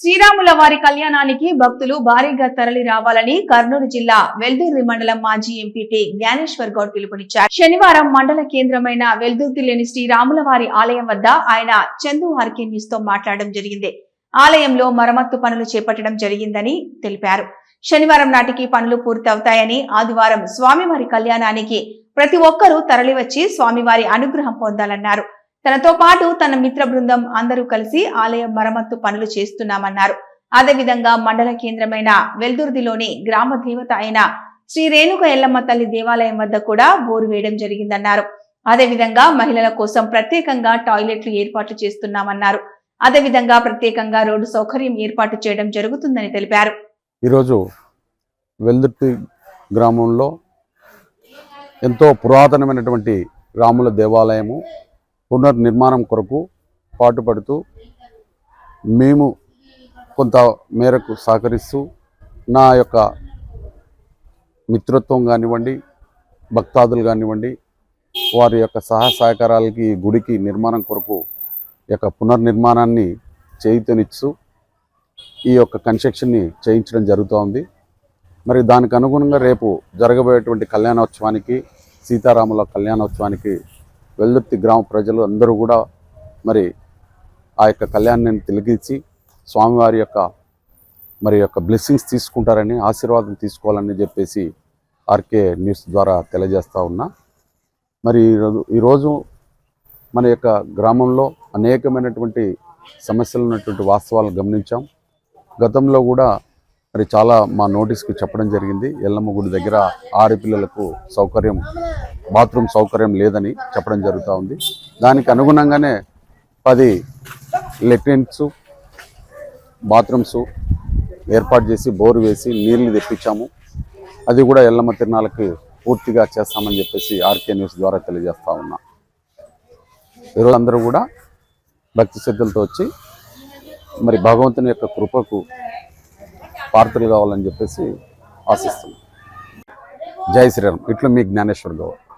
శ్రీరాముల వారి కళ్యాణానికి భక్తులు భారీగా తరలి రావాలని కర్నూలు జిల్లా వెల్దుర్తి మండలం మాజీ ఎంపీటీ జ్ఞానేశ్వర్ గౌడ్ పిలుపునిచ్చారు. శనివారం మండల కేంద్రమైన వెల్దుర్తిలోని శ్రీరాముల వారి ఆలయం వద్ద ఆయన చందు ఆర్కే న్యూస్తో మాట్లాడడం జరిగింది. ఆలయంలో మరమ్మత్తు పనులు చేపట్టడం జరిగిందని తెలిపారు. శనివారం నాటికి పనులు పూర్తవుతాయని ఆదివారం స్వామివారి కళ్యాణానికి ప్రతి ఒక్కరూ తరలివచ్చి స్వామివారి అనుగ్రహం పొందాలన్నారు. తనతో పాటు తన మిత్ర బృందం అందరూ కలిసి ఆలయ మరమ్మత్తు పనులు చేస్తున్నామన్నారు. అదేవిధంగా మండల కేంద్రమైన వెల్దుర్దిలోని గ్రామ దేవత అయిన శ్రీ రేణుక ఎల్లమ్మ తల్లి దేవాలయం వద్ద కూడా బోరు వేయడం జరిగిందన్నారు. అదేవిధంగా మహిళల కోసం ప్రత్యేకంగా టాయిలెట్లు ఏర్పాటు చేస్తున్నామన్నారు. అదేవిధంగా ప్రత్యేకంగా రోడ్డు సౌకర్యం ఏర్పాటు చేయడం జరుగుతుందని తెలిపారు. ఈరోజు వెల్దుర్తి గ్రామంలో ఎంతో పురాతనమైనటువంటి రాముల దేవాలయము పునర్నిర్మాణం కొరకు పాటుపడుతూ మేము కొంత మేరకు సహకరిస్తూ నా యొక్క మిత్రత్వం కానివ్వండి భక్తాదులు కానివ్వండి వారి యొక్క సహాయ సహకారాలకి గుడికి నిర్మాణం కొరకు ఈ యొక్క పునర్నిర్మాణాన్ని చేయితనిస్తూ ఈ యొక్క కన్స్ట్రక్షన్ని చేయించడం జరుగుతూ ఉంది మరి దానికి అనుగుణంగా రేపు జరగబోయేటువంటి కళ్యాణోత్సవానికి సీతారాముల కళ్యాణోత్సవానికి వెల్దుర్తి గ్రామ ప్రజలు అందరూ కూడా మరి ఆ యొక్క కళ్యాణాన్ని తిలగించి స్వామివారి యొక్క మరి యొక్క బ్లెస్సింగ్స్ తీసుకుంటారని ఆశీర్వాదం తీసుకోవాలని చెప్పేసి ఆర్కే న్యూస్ ద్వారా తెలియజేస్తూ ఉన్నా. మరి ఈరోజు ఈరోజు మన యొక్క గ్రామంలో అనేకమైనటువంటి సమస్యలు ఉన్నటువంటి వాస్తవాలు గమనించాం. గతంలో కూడా మరి చాలా మా నోటీస్కి చెప్పడం జరిగింది. ఎల్లమ్మ గుడి దగ్గర ఆడపిల్లలకు సౌకర్యం బాత్రూమ్ సౌకర్యం లేదని చెప్పడం జరుగుతూ ఉంది. దానికి అనుగుణంగానే పది లెట్రిన్స్ బాత్రూమ్స్ ఏర్పాటు చేసి బోరు వేసి నీళ్ళు తెప్పించాము. అది కూడా ఎల్లమ్మ తిరునాళ్ళకి పూర్తిగా చేస్తామని చెప్పేసి ఆర్కే న్యూస్ ద్వారా తెలియజేస్తా ఉన్నా. ఈరోజు అందరూ కూడా భక్తి శ్రద్ధలతో వచ్చి మరి భగవంతుని యొక్క కృపకు పాత్రలు కావాలని చెప్పేసి ఆశిస్తున్నాం. జై శ్రీరామ్. ఇట్లా మీ జ్ఞానేశ్వర్ గౌడ్.